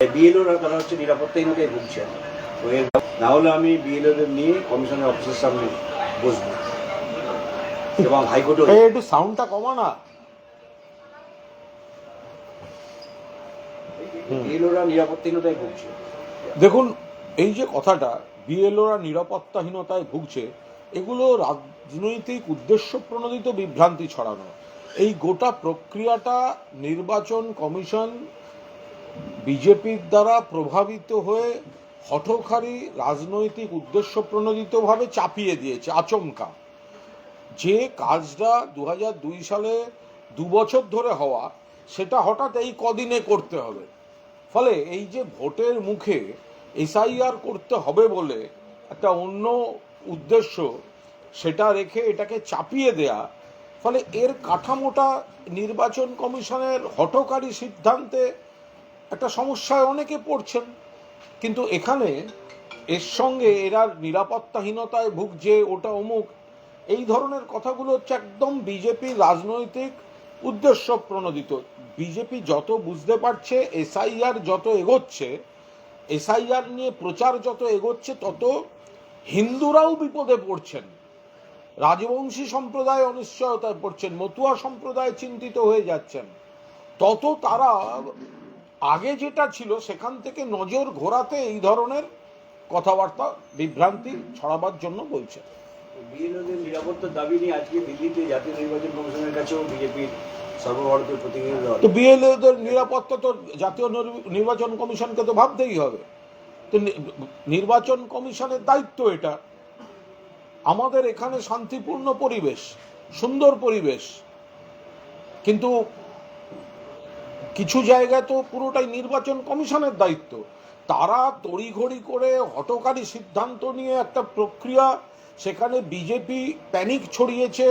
বিএলওরা তারা হচ্ছে নিরাপত্তাহীনতায় ভুগছেন তো এর না হলে আমি বিএলওদের নিয়ে কমিশনের অফিসের সামনে বসবো। এবং হাইকোর্টে একটু সাউন্ডটা কমা না। বিএলওরা নিরাপত্তাহীনতায় ভুগছে। দেখুন এই যে কথাটা বিএলওরা নিরাপত্তাহীনতায় ভুগছে এগুলো রাজনৈতিক উদ্দেশ্য প্রণোদিত বিভ্রান্তি ছড়ানো। এই গোটা প্রক্রিয়াটা নির্বাচন কমিশন বিজেপির দ্বারা প্রভাবিত হয়ে হঠকারী রাজনৈতিক উদ্দেশ্য প্রণোদিতভাবে চাপিয়ে দিয়েছে, আচমকা। যে কাজটা দু দুই সালে দু বছর ধরে হওয়া, সেটা হঠাৎ এই কদিনে করতে হবে। ফলে এই যে ভোটের মুখে এসআইআর করতে হবে বলে একটা অন্য উদ্দেশ্য, সেটা রেখে এটাকে চাপিয়ে দেয়া, ফলে এর কাঠামোটা নির্বাচন কমিশনের হঠকারী সিদ্ধান্তে একটা সমস্যায় অনেকে পড়ছেন। কিন্তু এখানে এর সঙ্গে এরা নিরাপত্তাহীনতায় ভুগছে, ওটা অমুক। এই ধরনের কথাগুলো হচ্ছে একদম বিজেপির রাজনৈতিক উদ্দেশ্য প্রণোদিত। বিজেপি যত বুঝতে পারছে এসআইআর যত এগোচ্ছে এসআইআর নিয়ে প্রচার যত এগোচ্ছে, তত হিন্দুরাও বিপদে পড়ছেন। রাজবংশী সম্প্রদায় অনিশ্চয়তায় পড়ছেন, মতুয়া সম্প্রদায় চিন্তিত হয়ে যাচ্ছেন। তত তারা আগে যেটা ছিল সেখান থেকে নজর ঘোরাতে এই ধরনের কথাবার্তা বিভ্রান্তি ছড়াবার জন্য বলছে। বিএলওদের নিরাপত্তার দাবি নিয়ে আজকে দিল্লিতে জাতীয় নির্বাচন কমিশনের কাছেও বিজেপির সর্বভারতীয় প্রতিনিধি দল। তো বিএলএদের নিরাপত্তা তো জাতীয় নির্বাচন কমিশনকে তো ভাবতেই হবে। তো নির্বাচন কমিশনের দায়িত্ব এটা। আমাদের এখানে শান্তিপূর্ণ পরিবেশ সুন্দর পরিবেশ। কিন্তু কিছু জায়গায় তো পুরোটাই নির্বাচন কমিশনের দায়িত্ব। তারা তড়িঘড়ি করে হটকারী সিদ্ধান্ত নিয়ে একটা প্রক্রিয়া, সেখানে বিজেপি প্যানিক ছড়িয়েছে,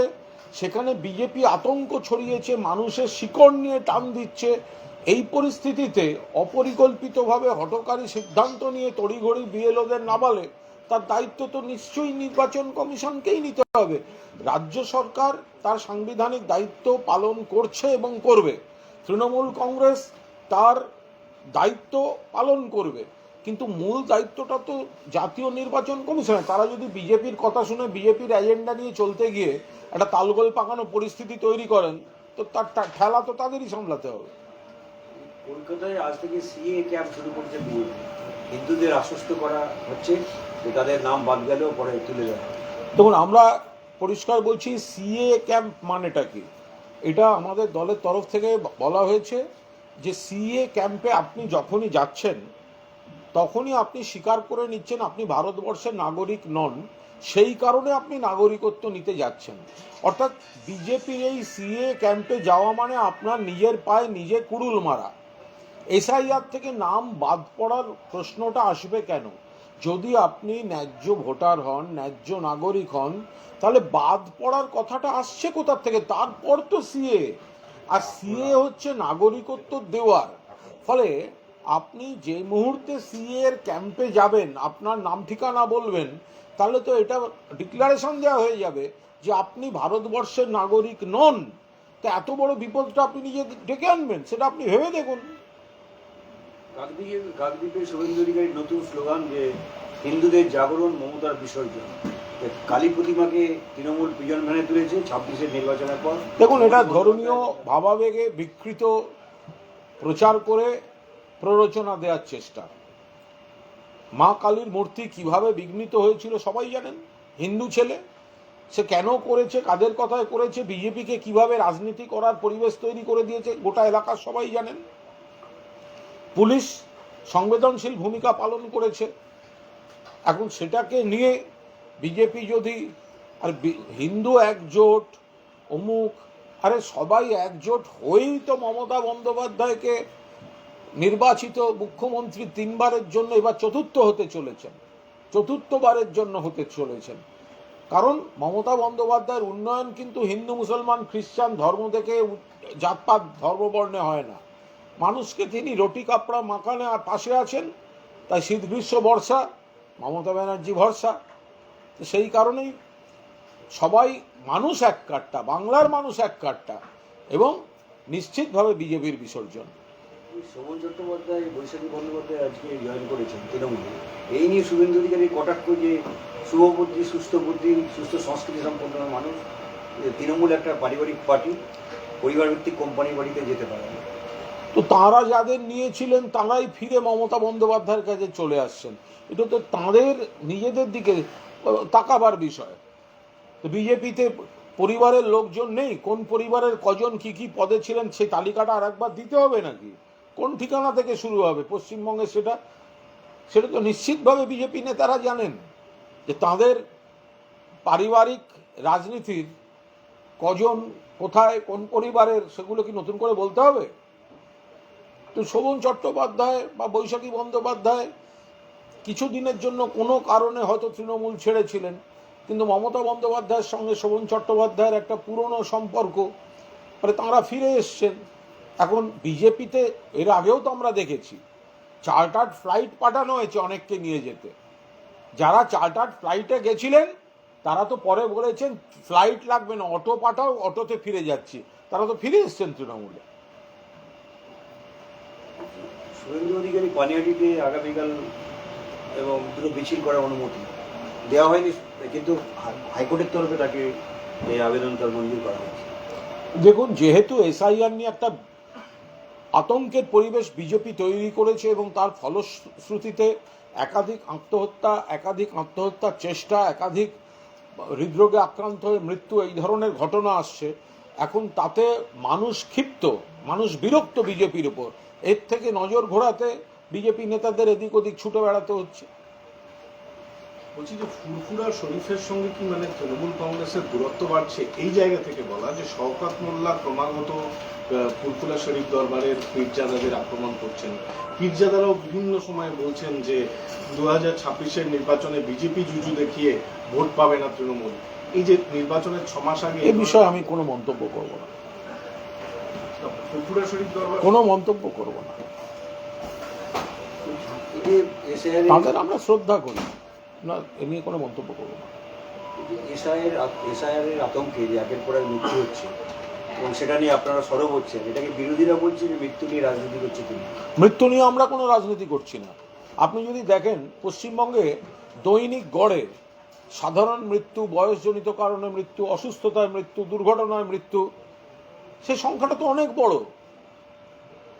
সেখানে বিজেপি আতঙ্ক ছড়িয়েছে, মানুষের শিকড় নিয়ে টান দিচ্ছে। এই পরিস্থিতিতে অপরিকল্পিতভাবে হটকারী সিদ্ধান্ত নিয়ে তড়িঘড়ি বিএলওদের নামালে তার দায়িত্ব তো নিশ্চয়ই নির্বাচন কমিশনকেই নিতে হবে। রাজ্য সরকার তার সাংবিধানিক দায়িত্ব পালন করছে এবং করবে। তৃণমূল কংগ্রেস তার দায়িত্ব পালন করবে। কিন্তু মূল দায়িত্বটা তো জাতীয় নির্বাচন কমিশনের। তারা যদি বিজেপির কথা শুনে বিজেপির এজেন্ডা নিয়ে চলতে গিয়ে একটা তালগোল পাকানো পরিস্থিতি তৈরি করেন তো তার ঠেলা তো তাদেরই সামলাতে হবে। কলকাতায় আজ থেকে সিএ ক্যাম্প শুরু করছে হিন্দুদের আশ্বস্ত করা হচ্ছে যে তাদের নাম বাদ গেলেও পরে তুলে দেওয়া। দেখুন আমরা পরিষ্কার বলছি সিএ ক্যাম্প মানেটা কি? এটা আমাদের দলের তরফ থেকে বলা হয়েছে যে সিএ ক্যাম্পে আপনি যখনই যাচ্ছেন, তখনই আপনি স্বীকার করে নিচ্ছেন আপনি ভারতবর্ষের নাগরিক নন, সেই কারণে আপনি নাগরিকত্ব নিতে যাচ্ছেন। অর্থাৎ বিজেপির এই সিএ ক্যাম্পে যাওয়া মানে আপনার নিজের পায়ে নিজে কুড়ুল মারা। এসআইআর থেকে নাম বাদ পড়ার প্রশ্নটা আসবে কেন? যদি আপনি ন্যায্য ভোটার হন, ন্যায্য নাগরিক হন, তাহলে বাদ পড়ার কথাটা আসছে কোথার থেকে? তারপর তো সিএ। আর সিএ হচ্ছে নাগরিকত্ব দেওয়ার। ফলে আপনি যে মুহূর্তে সিএ এর ক্যাম্পে যাবেন, আপনার নাম ঠিকানা বলবেন, তাহলে তো এটা ডিক্লারেশন দেওয়া হয়ে যাবে যে আপনি ভারতবর্ষের নাগরিক নন। তা এত বড় বিপদটা আপনি নিজে ডেকে আনবেন, সেটা আপনি ভেবে দেখুন। কাকদ্বীপে কাকদ্বীপে শুভেন্দু অধিকারীর নতুন স্লোগান যে হিন্দুদের জাগরণ মমতার বিসর্জন। কালী প্রতিমাকে তৃণমূল পিজন ভ্যানে তুলেছে ছাব্বিশের নির্বাচনের পর। দেখুন, এটা ধর্মীয় ভাবাবেগে বিকৃত প্রচার করে প্ররোচনা দেওয়ার চেষ্টা। মা কালীর মূর্তি কীভাবে বিঘ্নিত হয়েছিল সবাই জানেন? হিন্দু ছেলে, সে কেন করেছে, কাদের কথায় করেছে, বিজেপিকে কীভাবে রাজনীতি করার পরিবেশ তৈরি করে দিয়েছে, গোটা এলাকার সবাই জানেন। পুলিশ সংবেদনশীল ভূমিকা পালন করেছে। এখন সেটাকে নিয়ে বিজেপি যদি, আর হিন্দু একজোট, অমুক, আরে সবাই একজোট হয়েই তো মমতা বন্দ্যোপাধ্যায়কে নির্বাচিত মুখ্যমন্ত্রী তিনবারের জন্য, এবার চতুর্থ হতে চলেছেন। চতুর্থবারের জন্য হতে চলেছেন। কারণ মমতা বন্দ্যোপাধ্যায়ের উন্নয়ন কিন্তু হিন্দু মুসলমান খ্রিস্টান ধর্ম থেকে জাতপাত ধর্মবর্ণে হয় না। মানুষকে তিনি রুটি কাপড়া মাখানে আর পাশে আছেন, তাই শীত গ্রীষ্ম বর্ষা, মমতা ব্যানার্জি ভরসা। তো সেই কারণেই সবাই মানুষ এক কাট্টা বাংলার মানুষ এক কাট্টা এবং নিশ্চিতভাবে বিজেপির বিসর্জন। শোভন চট্টোপাধ্যায়, বৈশাখী বন্দ্যোপাধ্যায় আজকে জয়েন করেছেন তৃণমূলে। এই নিয়ে শুভেন্দু অধিকারী কটাক্ষ যে শুভবুদ্ধি, সুস্থ বুদ্ধি, সুস্থ সংস্কৃতি সম্পন্ন মানুষ তৃণমূল একটা পারিবারিক পার্টি পরিবার ভিত্তিক কোম্পানির বাড়িতে যেতে পারে তো তারা যাদের নিয়েছিলেন তারাই ফিরে মমতা বন্দ্যোপাধ্যায়ের কাছে চলে আসছেন। এটা তো তাদের নিজেদের দিকে তাকাবার বিষয়। তো বিজেপিতে পরিবারের লোকজন নেই, কোন পরিবারের কজন কি কি পদে ছিলেন সেই তালিকাটা আর একবার দিতে হবে নাকি? কোন ঠিকানা থেকে শুরু হবে পশ্চিমবঙ্গে সেটা? সেটা তো নিশ্চিতভাবে বিজেপি নেতারা জানেন যে তাদের পারিবারিক রাজনীতির কজন, কোথায়, কোন পরিবারের, সেগুলো কি নতুন করে বলতে হবে? তো শোভন চট্টোপাধ্যায় বা বৈশাখী বন্দ্যোপাধ্যায় কিছু দিনের জন্য কোনো কারণে হয়তো তৃণমূল ছেড়েছিলেন, কিন্তু মমতা বন্দ্যোপাধ্যায়ের সঙ্গে শোভন চট্টোপাধ্যায়ের একটা পুরনো সম্পর্ক মানে তাঁরা ফিরে এসছেন। এখন বিজেপিতে এর আগেও তো আমরা দেখেছি, চার্টার্ড ফ্লাইট পাঠানো হয়েছে অনেককে নিয়ে যেতে। যারা চার্টার্ড ফ্লাইটে গেছিলেন, তারা তো পরে বলেছেন, ফ্লাইট লাগবে না, অটো পাঠাও, অটোতে ফিরে যাচ্ছি। তারা তো ফিরে এসছেন তৃণমূলে। শুভেন্দু অধিকারী পানিহাটিতে আগামীকাল এবং দুটো মিছিল করার অনুমতি দেওয়া হয়নি, কিন্তু হাইকোর্টের তরফে তাকে এই আবেদন তার মঞ্জুর করা হয়েছে। দেখুন, যেহেতু এসআইআর নিয়ে একটা আতঙ্কের পরিবেশ বিজেপি তৈরি করেছে এবং তার ফলশ্রুতিতে একাধিক আত্মহত্যা, একাধিক আত্মহত্যার চেষ্টা, একাধিক হৃদরোগে আক্রান্ত হয়ে মৃত্যু, এই ধরনের ঘটনা আসছে। এখন তাতে মানুষ ক্ষিপ্ত, মানুষ বিরক্ত বিজেপির উপর। এর থেকে নজর ঘোরাতে বিজেপি নেতাদের এদিক ওদিক ছুটে বেড়াতে হচ্ছে। বলছি যে ফুরফুরা শরীফের সঙ্গে কি মানে তৃণমূল কংগ্রেসের দূরত্ব বাড়ছে এই জায়গা থেকে বলা যে শওকাত মোল্লা ক্রমাগত ফুরফুরা শরীফ দরবারের পীরজাদাদের আক্রমণ করছেন। পীরজাদারাও বিভিন্ন সময় বলছেন যে দু হাজার ছাব্বিশের নির্বাচনে বিজেপি জুজু দেখিয়ে ভোট পাবে না তৃণমূল। এই যে নির্বাচনের ছ মাস আগে এ বিষয়ে আমি কোনো মন্তব্য করব না। কোনো মন্তব্য করব না। তাদের আমরা শ্রদ্ধা করি। না এ নিয়ে কোনো মন্তব্য করব না। এসআইয়ের এসআইআর এর আতঙ্কে যে একের পর এক মৃত্যু হচ্ছে এবং সেটা নিয়ে আপনারা সরব হচ্ছেন এটাকে বিরোধীরা বলছে যে মৃত্যু নিয়ে রাজনীতি করছে তিনি। মৃত্যু নিয়ে আমরা কোনো রাজনীতি করছি না। আপনি যদি দেখেন পশ্চিমবঙ্গে দৈনিক গড়ে সাধারণ মৃত্যু বয়সজনিত কারণে মৃত্যু অসুস্থতায় মৃত্যু দুর্ঘটনায় মৃত্যু সে সংখ্যাটা তো অনেক বড়।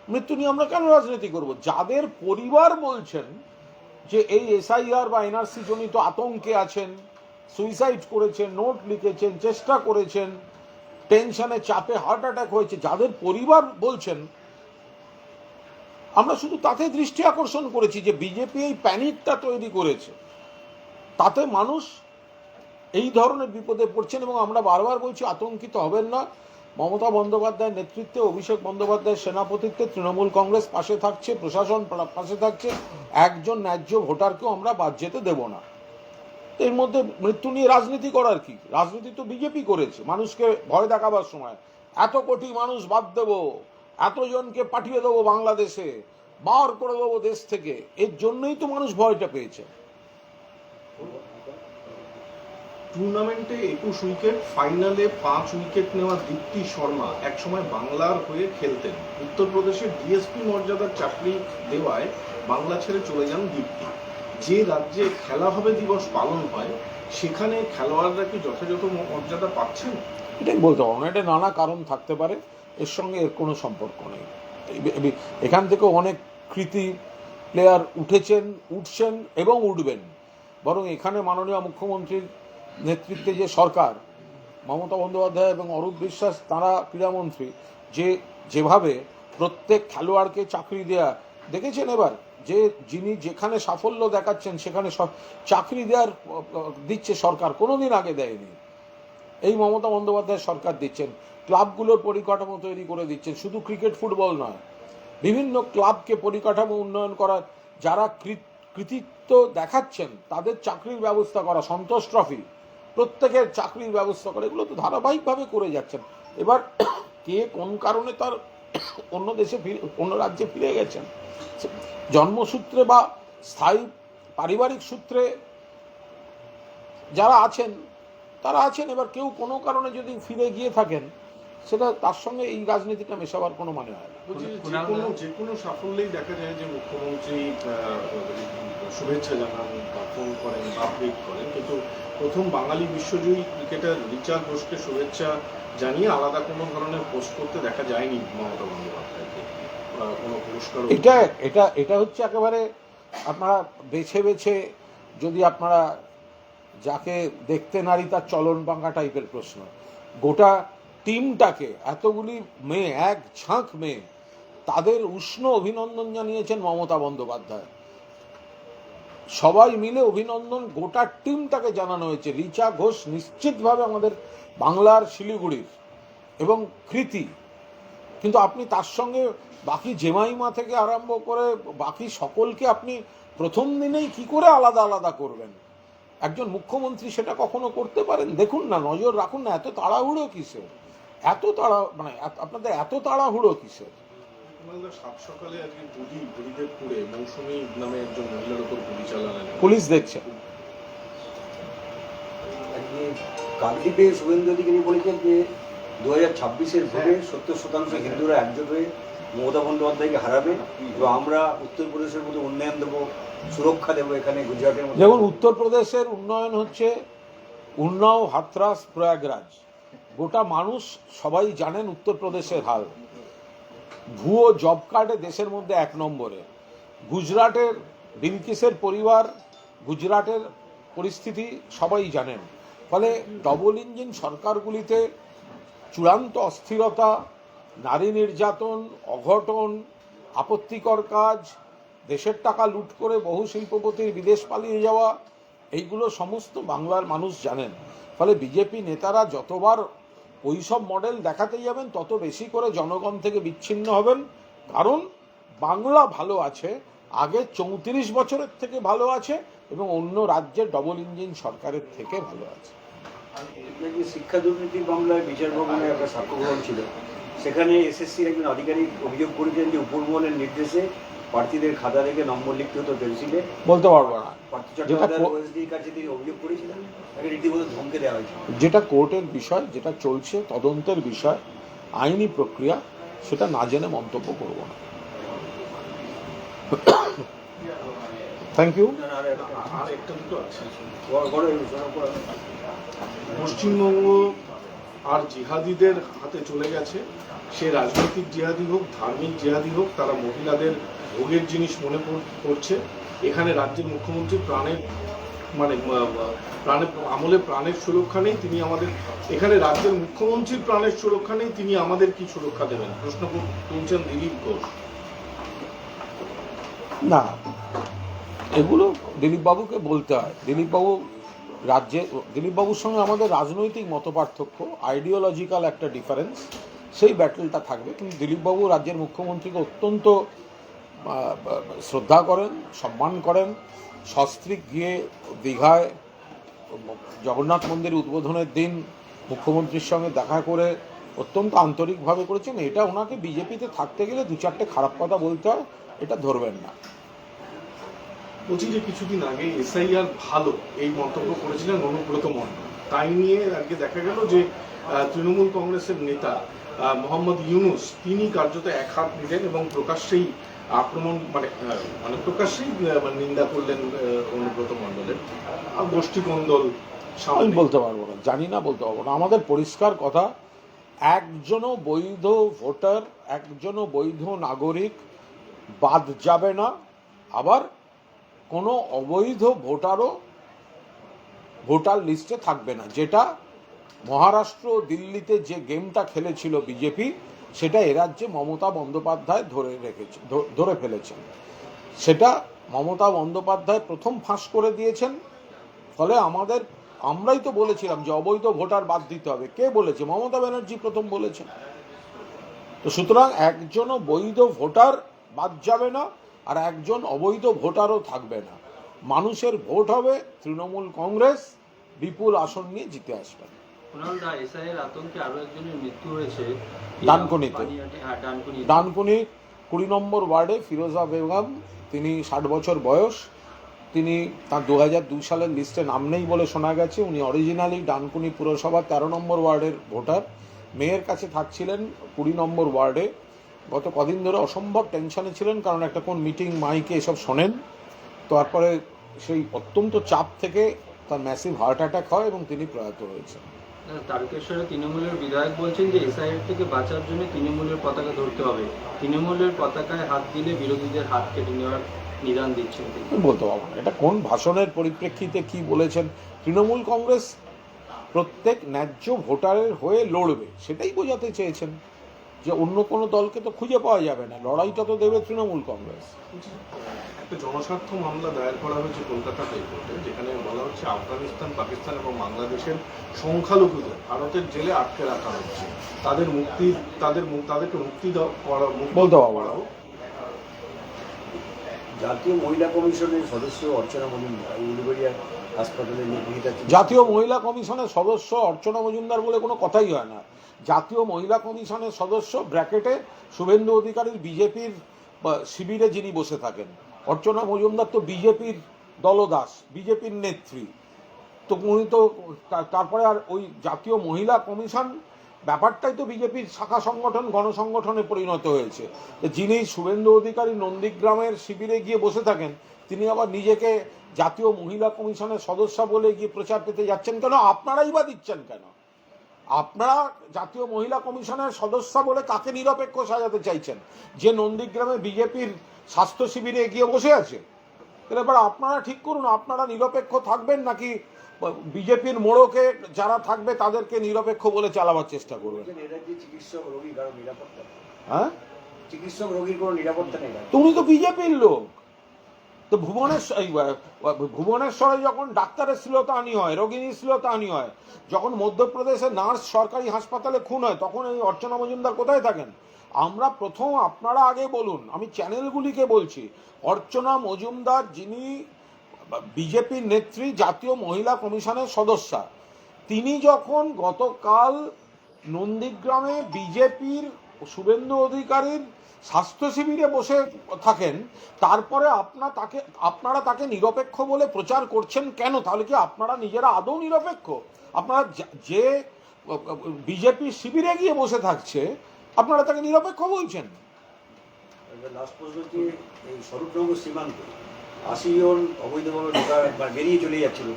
মৃত্যু নিয়ে আমরা কেন রাজনীতি করব? যাদের পরিবার বলছেন যে এই এসআইআর বা এনআরসি জনিত আতঙ্কে আছেন সুইসাইড করেছেন নোট লিখেছেন, চেষ্টা করেছেন টেনশনে চাপে হার্ট অ্যাটাক হয়েছে, যাদের পরিবার বলছেন, আমরা শুধু তাতে দৃষ্টি আকর্ষণ করেছি যে বিজেপি এই প্যানিকটা তৈরি করেছে। তাতে মানুষ এই ধরনের বিপদে পড়ছেন এবং আমরা বারবার বলছি, আতঙ্কিত হবেন না। মমতা বন্দ্যোপাধ্যায়ের নেতৃত্বে অভিষেক বন্দ্যোপাধ্যায়ের সেনাপতিত্বে তৃণমূল কংগ্রেস পাশে থাকছে, প্রশাসন পাশে থাকছে। একজন ন্যায্য ভোটারকেও আমরা বাদ যেতে দেব না। এর মধ্যে মৃত্যু নিয়ে রাজনীতি করার কি? রাজনীতি তো বিজেপি করেছে, মানুষকে ভয় দেখাবার সময়। এত কোটি মানুষ বাদ দেব, এতজনকে পাঠিয়ে দেবো বাংলাদেশে, বার করে দেবো দেশ থেকে, এর জন্যই তো মানুষ ভয়টা পেয়েছে। টুর্নামেন্টে একুশ উইকেট, ফাইনালে পাঁচ উইকেট নেওয়া দীপ্তি শর্মা একসময় বাংলার হয়ে খেলতেন। উত্তরপ্রদেশের ডিএসপি মর্যাদার চাকরি দেওয়ায় বাংলা ছেড়ে চলে যান দীপ্তি। যে রাজ্যে খেলা হবে দিবস পালন হয়, সেখানে খেলোয়াড়রা কি যথাযথ মর্যাদা পাচ্ছেন? এটাই বলতে এটা নানা কারণ থাকতে পারে, এর সঙ্গে এর কোনো সম্পর্ক নেই। এখান থেকে অনেক কৃতি প্লেয়ার উঠেছেন, উঠছেন এবং উঠবেন। বরং এখানে মাননীয় মুখ্যমন্ত্রীর নেতৃত্বে যে সরকার, মমতা বন্দ্যোপাধ্যায় এবং অরূপ বিশ্বাস, তারা ক্রীড়ামন্ত্রী, যে যেভাবে প্রত্যেক খেলোয়াড়কে চাকরি দেয়া, দেখেছেন এবার? যে যিনি যেখানে সাফল্য দেখাচ্ছেন, সেখানে চাকরি দেওয়ার দিচ্ছে সরকার কোনো দিন আগে দেয়নি। এই মমতা বন্দ্যোপাধ্যায় সরকার দিচ্ছেন, ক্লাবগুলোর পরিকাঠামো তৈরি করে দিচ্ছেন, শুধু ক্রিকেট, ফুটবল নয়। বিভিন্ন ক্লাবকে পরিকাঠামো উন্নয়ন করার, যারা কৃতিত্ব দেখাচ্ছেন, তাদের চাকরির ব্যবস্থা করা, সন্তোষ ট্রফি প্রত্যেকের চাকরির ব্যবস্থা করে, এগুলো তো ধারাবাহিকভাবে করে যাচ্ছেন। এবার কে কোন কারণে তার অন্য দেশে ফিরে, অন্য রাজ্যে ফিরে গেছেন? জন্মসূত্রে বা স্থায়ী পারিবারিক সূত্রে যারা আছেন, তারা আছেন, এবার কেউ কোনো কারণে যদি ফিরে গিয়ে থাকেন, সেটা তার সঙ্গে এই রাজনীতিটা মেশাবার কোনো মানে হয় না। যে কোনো যে কোনো সাফল্যেই দেখা যায় যে মুখ্যমন্ত্রী শুভেচ্ছা জানান বা ফোন করেন বা টুইট করেন। কিন্তু প্রথম বাঙালি বিশ্বজয়ী ক্রিকেটার রিচার্ড ঘোষকে শুভেচ্ছা জানিয়ে আলাদা কোনো ধরনের পোস্ট করতে দেখা যায়নি মমতা বন্দ্যোপাধ্যায়কে। কোনো পুরস্কার এটা এটা এটা হচ্ছে একেবারে আপনারা বেছে বেছে যদি আপনারা যাকে দেখতে নারী তার চলন বাঙ্গা টাইপের প্রশ্ন। গোটা টিমটাকে এতগুলি মেয়ে এক ঝাঁক মেয়ে তাদের উষ্ণ অভিনন্দন জানিয়েছেন মমতা বন্দ্যোপাধ্যায়। সবাই মিলে অভিনন্দন, গোটা টিম তাকে জানানো হয়েছে। রিচা ঘোষ নিশ্চিতভাবে আমাদের বাংলার শিলিগুড়ির এবং কৃতি। কিন্তু আপনি তার সঙ্গে বাকি জেমাইমা থেকে আরম্ভ করে বাকি সকলকে আপনি প্রথম দিনেই কি করে আলাদা আলাদা করবেন? একজন মুখ্যমন্ত্রী সেটা কখনো করতে পারেন? দেখুন না, নজর রাখুন না, এত তাড়াহুড়ো কিসের? এত তাড়া মানে আপনাদের এত তাড়াহুড়ো কিসের? কুণালদা সাত সকালে আজকে বুড়ি বুড়িদেবপুরে মৌসুমী নামে একজন মহিলার উপর গুলি চালালেন। পুলিশ দেখছে। আজকে কাকদ্বীপে শুভেন্দু অধিকারী বলেছেন যে দু হাজার ছাব্বিশের ভোটে সত্তর শতাংশ হিন্দুরা একজোট হয়ে মমতা বন্দ্যোপাধ্যায়কে হারাবে এবং আমরা উত্তরপ্রদেশের মতো উন্নয়ন দেবো সুরক্ষা দেবো এখানে গুজরাটের মতো। যেমন উত্তরপ্রদেশের উন্নয়ন হচ্ছে উন্নাও হাতরাস প্রয়াগরাজ। গোটা মানুষ সবাই জানেন উত্তরপ্রদেশের হাল। ভুয়ো জব কার্ডে দেশের মধ্যে এক নম্বরে। গুজরাটের বিলকিসের পরিবার, গুজরাটের পরিস্থিতি সবাই জানেন। ফলে ডবল ইঞ্জিন সরকারগুলিতে চূড়ান্ত অস্থিরতা, নারী নির্যাতন, অঘটন, আপত্তিকর কাজ, দেশের টাকা লুট করে বহু শিল্পপতির বিদেশ পালিয়ে যাওয়া, এইগুলো সমস্ত বাংলার মানুষ জানেন। ফলে বিজেপি নেতারা যতবার ওই সব মডেল দেখাতে যাবেন, তত বেশি করে জনগণ থেকে বিচ্ছিন্ন হবেন। কারণ বাংলা ভালো আছে, আগে চৌত্রিশ বছরের থেকে ভালো আছে এবং অন্য রাজ্যের ডবল ইঞ্জিন সরকারের থেকে ভালো আছে। শিক্ষা দুর্নীতির মামলায় বিচার ভবনে একটা সাক্ষ্য গ্রহণ ছিল। সেখানে এসএসসির একজন আধিকারিক অভিযোগ করেছেন যে উপরমহলের নির্দেশে প্রার্থীদের খাতা থেকে নম্বর লিখতে হতো পেন্সিলে বলতে পারব না। যেটা চট্টোপাধ্যায় কো- ওএসডির কাছে তিনি অভিযোগ করেছিলেন তাকে রীতিমতো ধমকে দেওয়া হয়েছিল। যেটা কোর্টের বিষয় যেটা চলছে তদন্তের বিষয় আইনি প্রক্রিয়া সেটা না জেনে মন্তব্য করব না। Thank you. পশ্চিমবঙ্গ আর জিহাদিদের হাতে চলে গেছে। সে রাজনৈতিক জিহাদি হোক, ধার্মিক জিহাদি হোক, তারা মহিলাদের ভোগের জিনিস মনে করছে। এখানে রাজ্যের মুখ্যমন্ত্রী প্রাণের মানে প্রাণের, আমলে প্রাণের সুরক্ষা নেই, তিনি আমাদের, এখানে রাজ্যের মুখ্যমন্ত্রীর প্রাণের সুরক্ষা নেই, তিনি আমাদের কি সুরক্ষা দেবেন? প্রশ্ন তুলছেন দিলীপ ঘোষ। না। এগুলো দিলীপবাবুকে বলতে হয়। দিলীপবাবু রাজ্যে, দিলীপবাবুর সঙ্গে আমাদের রাজনৈতিক মতপার্থক্য আইডিওলজিক্যাল একটা ডিফারেন্স সেই ব্যাটেলটা থাকবে। কিন্তু দিলীপবাবু রাজ্যের মুখ্যমন্ত্রীকে অত্যন্ত শ্রদ্ধা করেন, সম্মান করেন সস্ত্রীক গিয়ে দীঘায়, জগন্নাথ মন্দির উদ্বোধনের দিন মুখ্যমন্ত্রীর সঙ্গে দেখা করে অত্যন্ত আন্তরিকভাবে করেছেন। এটা ওনাকে বিজেপিতে থাকতে গেলে দু চারটে খারাপ কথা বলতে হয়, এটা ধরবেন না। বলছি যে কিছুদিন আগে এসআইআর ভালো, এই মন্তব্য করেছিলেন অনুব্রত মণ্ডল। তাই নিয়ে আজকে দেখা গেল যে তৃণমূল কংগ্রেসের নেতা মোহাম্মদ ইউনুস, তিনি কার্যত এক হাত নিলেন এবং প্রকাশ্যেই আক্রমণ মানে মানে প্রকাশ্যেই মানে নিন্দা করলেন অনুব্রত মণ্ডলের। গোষ্ঠী কন্দল আমি বলতে পারব না, জানি না বলতে পারব না। আমাদের পরিষ্কার কথা, একজনও বৈধ ভোটার, একজনও বৈধ নাগরিক বাদ যাবে না। আবার কোনো অবৈধ ভোটারও ভোটার লিস্টে থাকবে না। যেটা মহারাষ্ট্র, দিল্লিতে যে গেমটা খেলেছিল বিজেপি, সেটা এরাজ্যে মমতা বন্দ্যোপাধ্যায় ধরে রেখেছে ধরে ফেলেছেন। সেটা মমতা বন্দ্যোপাধ্যায় প্রথম ফাঁস করে দিয়েছেন। ফলে আমাদের, আমরাই তো বলেছিলাম যে অবৈধ ভোটার বাদ দিতে হবে। কে বলেছে? মমতা ব্যানার্জি প্রথম বলেছেন। তো সুতরাং একজনও বৈধ ভোটার বাদ যাবে না। আর একজন অবৈধ ভোটারও থাকবে না। মানুষের ভোট হবে তৃণমূল কংগ্রেস বিপুল আসন নিয়ে জিতে আসবেন। দা ডানকুনিতে। হ্যাঁ ডানকুনি। ডানকুনি কুড়ি নম্বর ওয়ার্ডে ফিরোজা বেগম তিনি ষাট বছর বয়স। তিনি তার দু হাজার দুই সালের লিস্টে নাম নেই বলে শোনা গেছে। উনি অরিজিনালি ডানকুনি পুরসভা তেরো নম্বর ওয়ার্ডের ভোটার। মেয়ের কাছে থাকছিলেন কুড়ি নম্বর ওয়ার্ডে গত কদিন ধরে অসম্ভব টেনশনে ছিলেন কারণ একটা কোন মিটিং মাইকে এসব শোনেন। তারপরে সেই অত্যন্ত চাপ থেকে তার ম্যাসিভ হার্ট অ্যাটাক হয় এবং তিনি প্রয়াত হয়েছেন। তারকেশ্বরে তৃণমূলের বিধায়ক বলছেন যে এসআইআর থেকে বাঁচার জন্য তৃণমূলের পতাকা ধরতে হবে। তৃণমূলের পতাকায় হাত দিলে বিরোধীদের হাত কেটে নেওয়ার নিদান দিচ্ছেন বলতে পারব না। এটা কোন ভাষণের পরিপ্রেক্ষিতে কি বলেছেন? তৃণমূল কংগ্রেস প্রত্যেক ন্যায্য ভোটারের হয়ে লড়বে সেটাই বোঝাতে চেয়েছেন। যে অন্য কোনো দলকে তো খুঁজে পাওয়া যাবে না। লড়াইটা তো দেবে তৃণমূল কংগ্রেস। একটা জনস্বার্থ মামলা দায়ের করা হয়েছে কলকাতা হাইকোর্টে যেখানে বলা হচ্ছে আফগানিস্তান পাকিস্তান এবং বাংলাদেশের সংখ্যালঘুদের ভারতের জেলে আটকে রাখা হচ্ছে। তাদের মুক্তি তাদের তাদেরকে মুক্তি দেওয়া বলতে হোক। জাতীয় মহিলা কমিশনের সদস্য অর্চনা মজুমদার উলুবেড়িয়া জাতীয় মহিলা কমিশনের সদস্য অর্চনা মজুমদার বলে কোনো কথাই হয় না। জাতীয় মহিলা কমিশনের সদস্য ব্র্যাকেটে শুভেন্দু অধিকারীর বিজেপির শিবিরে যিনি বসে থাকেন। অর্চনা মজুমদার তো বিজেপির দলদাস, বিজেপির নেত্রী। তো উনি তো তারপরে আর ওই জাতীয় মহিলা কমিশন, ব্যাপারটাই তো বিজেপির শাখা সংগঠন, গণসংগঠনে পরিণত হয়েছে। যিনি শুভেন্দু অধিকারী নন্দীগ্রামের শিবিরে গিয়ে বসে থাকেন, তিনি আবার নিজেকে জাতীয় মহিলা কমিশনের সদস্য বলে গিয়ে প্রচার পেতে যাচ্ছেন কেন? আপনারাই বা দিচ্ছেন কেন? আপনারা জাতীয় মহিলা কমিশনের সদস্য বলে কাকে নিরপেক্ষ সাজাতে চাইছেন? যে নন্দীগ্রামে বিজেপির স্বাস্থ্য শিবিরে গিয়ে বসে আছে? তাহলে এবার আপনারা ঠিক করুন আপনারা নিরপেক্ষ থাকবেন নাকি বিজেপির মোড়কে যারা থাকবে তাদেরকে নিরপেক্ষ বলে চালাবার চেষ্টা করবেন? চিকিৎসক রোগী কারও হ্যাঁ? চিকিৎসক রোগীর কোনো নিরাপত্তা নেই। তো উনি তো বিজেপির লোক। তো ভুবনেশ্বর ভুবনেশ্বরে যখন ডাক্তারের শ্লীলতাহানি হয় রোগিনীর শ্লীলতাহানি হয়, যখন মধ্যপ্রদেশে নার্স সরকারি হাসপাতালে খুন হয়, তখন এই অর্চনা মজুমদার কোথায় থাকেন? আমরা প্রথম আপনারা আগে বলুন, আমি চ্যানেলগুলিকে বলছি, অর্চনা মজুমদার যিনি বিজেপির নেত্রী, জাতীয় মহিলা কমিশনের সদস্যা, তিনি যখন গতকাল নন্দীগ্রামে বিজেপির শুভেন্দু অধিকারীর স্বাস্থ্য শিবিরে বসে থাকেন, তারপরে আপনা তাকে, আপনারা তাকে নিরপেক্ষ বলে প্রচার করছেন কেন? তাহলে কি আপনারা নিজেরা আদৌ নিরপেক্ষ? আপনারা যে বিজেপি শিবিরে গিয়ে বসে থাকছে, আপনারা তাকে নিরপেক্ষ বলছেন। লাস্ট হচ্ছে এই সীমান্ত। আশি জন অবৈধভাবে ঢোকা বেরিয়ে চলে যাচ্ছিল।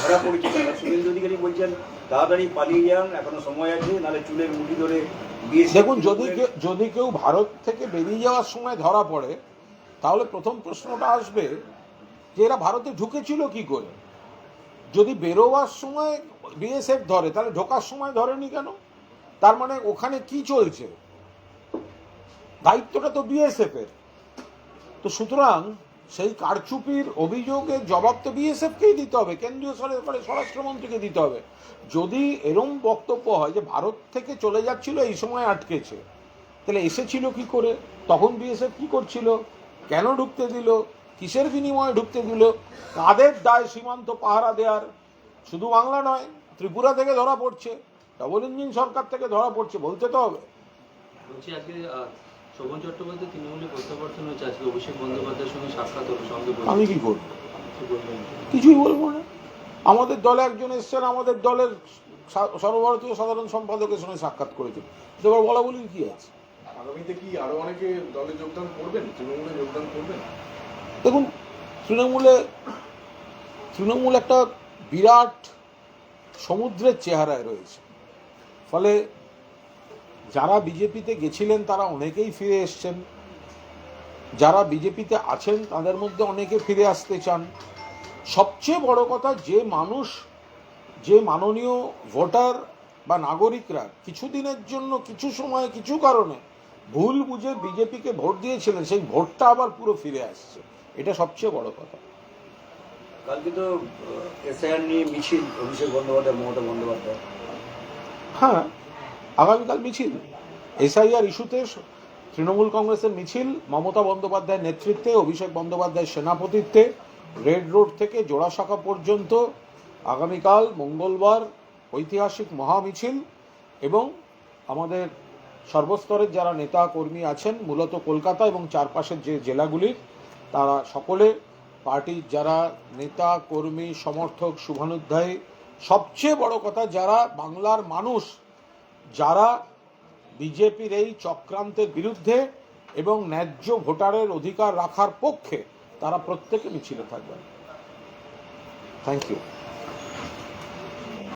ধরা পড়েছে শুভেন্দু অধিকারী বলছেন তাড়াতাড়ি পালিয়ে যান এখনও সময় আছে নাহলে চুলের মুঠি ধরে দেখুন যদি যদি কেউ ভারত থেকে বেরিয়ে যাওয়ার সময় ধরা পড়ে তাহলে প্রথম প্রশ্নটা আসবে যে এরা ভারতে ঢুকেছিল কি করে? যদি বেরোবার সময় বিএসএফ ধরে তাহলে ঢোকার সময় ধরেনি কেন? তার মানে ওখানে কি চলছে? দায়িত্বটা তো বিএসএফ এর তো সুতরাং সেই কারচুপির অভিযোগের জবাব তো বিএসএফকেই দিতে হবে, কেন্দ্রীয় সরকারের, স্বরাষ্ট্রমন্ত্রীকে দিতে হবে। যদি এরম বক্তব্য হয় যে ভারত থেকে চলে যাচ্ছিল, এই সময় আটকেছে, তাহলে এসেছিল কি করে? তখন বিএসএফ কি করছিল? কেন ঢুকতে দিল? কিসের বিনিময়ে ঢুকতে দিল? কাদের দায় সীমান্ত পাহারা দেওয়ার শুধু বাংলা নয়, ত্রিপুরা থেকে ধরা পড়ছে, ডবল ইঞ্জিন সরকার থেকে ধরা পড়ছে, বলতে তো হবে। শোভন চট্টোপাধ্যায় তৃণমূলে প্রত্যাবর্তন হয়েছে আজকে অভিষেক বন্দ্যোপাধ্যায়ের সঙ্গে সাক্ষাৎ হলো সঙ্গে বসে। আমি কি করব? কিছুই বলব না। আমাদের দলে একজন এসছেন আমাদের দলের সর্বভারতীয় সাধারণ সম্পাদকের সঙ্গে সাক্ষাৎ করেছেন। এবার বলা বলির কি আছে? আগামীতে কি আরও অনেকে দলে যোগদান করবেন? তৃণমূলে যোগদান করবেন? দেখুন তৃণমূলে তৃণমূল একটা বিরাট সমুদ্রের চেহারায় রয়েছে। ফলে যারা বিজেপিতে গেছিলেন তারা অনেকেই ফিরে এসছেন। যারা বিজেপিতে আছেন তাদের মধ্যে অনেকে ফিরে আসতে চান। সবচেয়ে বড় কথা যে মানুষ যে মাননীয় ভোটার বা নাগরিকরা কিছুদিনের জন্য কিছু সময় কিছু কারণে ভুল বুঝে বিজেপিকে ভোট দিয়েছিলেন সেই ভোটটা আবার পুরো ফিরে আসছে। এটা সবচেয়ে বড় কথা। কালকে তো এসআইআর নিয়ে মিছিল অভিষেক বন্দ্যোপাধ্যায় মমতা বন্দ্যোপাধ্যায়। হ্যাঁ। আগামীকাল মিছিল। এসআইআর ইস্যুতে তৃণমূল কংগ্রেসের মিছিল, মমতা বন্দ্যোপাধ্যায়ের নেতৃত্বে, অভিষেক বন্দ্যোপাধ্যায়ের সেনাপতিত্বে, রেড রোড থেকে জোড়াশাখা পর্যন্ত আগামীকাল মঙ্গলবার ঐতিহাসিক মহামিছিল এবং আমাদের সর্বস্তরের যারা নেতা কর্মী আছেন, মূলত কলকাতা এবং চারপাশের যে জেলাগুলির, তারা সকলে পার্টির যারা নেতা কর্মী, সমর্থক, শুভানুধ্যায়ী, সবচেয়ে বড় কথা যারা বাংলার মানুষ যারা বিজেপির এই চক্রান্তের বিরুদ্ধে এবং ন্যায্য ভোটারের অধিকার রাখার পক্ষে তারা প্রত্যেকে মিছিলে থাকবেন। Thank you